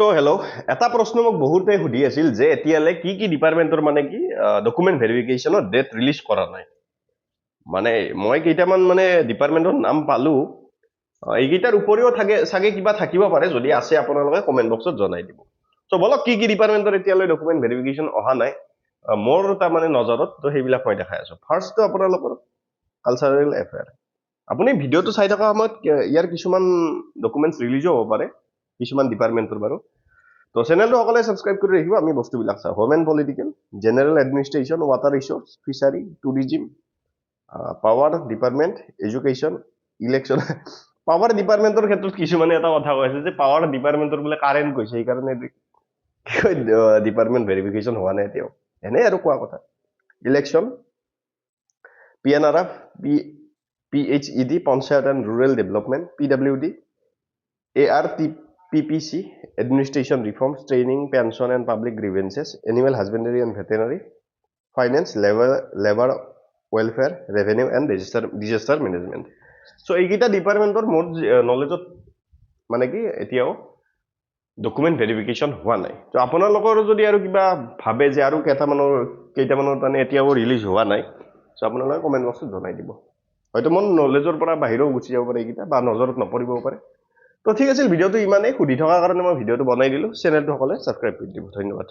তো হেল্ল' এটা প্ৰশ্ন মোক বহুতে সুধি আছিল যে এতিয়ালৈ কি কি ডিপাৰ্টমেণ্টৰ মানে কি ডকুমেণ্ট ভেৰিফিকেশ্যনৰ ডেট ৰিলিজ কৰা নাই? মানে মই কেইটামান মানে ডিপাৰ্টমেণ্টৰ নাম পালো। এইকেইটাৰ উপৰিও থাকে, চাগে কিবা থাকিব পাৰে, যদি আছে আপোনালোকে কমেণ্ট বক্সত জনাই দিব। চ' বলক কি কি ডিপাৰ্টমেণ্টৰ এতিয়ালৈ ডকুমেণ্ট ভেৰিফিকেশ্যন অহা নাই? মোৰ তাৰমানে নজৰত, তো সেইবিলাক মই দেখাই আছো। ফাৰ্ষ্টটো আপোনালোকৰ কালচাৰেল এফেয়াৰ আপুনি ভিডিঅ'টো চাই থকা সময়ত, ইয়াৰ কিছুমান ডকুমেণ্টছ ৰিলিজো হ'ব পাৰে, কিছুমান ডিপাৰ্টমেণ্টৰ বাৰু। তো চেনেলটো সকলোৱে ছাবস্ক্ৰাইব কৰি ৰাখিব, আমি বস্তুবিলাক চাওঁ। Home political general administration water resource fishery tourism power department education election power ডিপাৰ্টমেণ্টৰ ক্ষেত্ৰত কিছুমানে এটা কথা কৈ আছে যে পাৱাৰ ডিপাৰ্টমেণ্টৰ বোলে কাৰেণ্ট গৈছে, সেইকাৰণে ডিপাৰ্টমেণ্ট ভেৰিফিকেশ্যন হোৱা নাই এতিয়াও এনেই আৰু কোৱা কথা। Election P N R F P P H E D panchayat and rural development P W D A R T P P C administration reforms training pension and public grievances animal husbandry and veterinary finance labour labour welfare revenue and register disaster management so' এইকেইটা ডিপাৰ্টমেণ্টৰ মোৰ নলেজত মানে কি, এতিয়াও document verification হোৱা নাই। ত' আপোনালোকৰ যদি আৰু কিবা ভাবে যে আৰু কেইটামানৰ কেইটামানৰ মানে এতিয়াও ৰিলিজ হোৱা নাই চ' আপোনালোকে কমেণ্ট বক্সত জনাই দিব। হয়তো মোৰ নলেজৰ পৰা বাহিৰেও গুচি যাব পাৰে এইকেইটা বা নজৰত নপৰিবও পাৰে। তো ঠিক আছিল ভিডিঅ'টো ইমানেই। সুধি থকাৰ কাৰণে মই ভিডিঅ'টো বনাই দিলোঁ। চেনেলটো সকলোৱে ছাবস্ক্ৰাইব কৰি দিব ধন্যবাদ।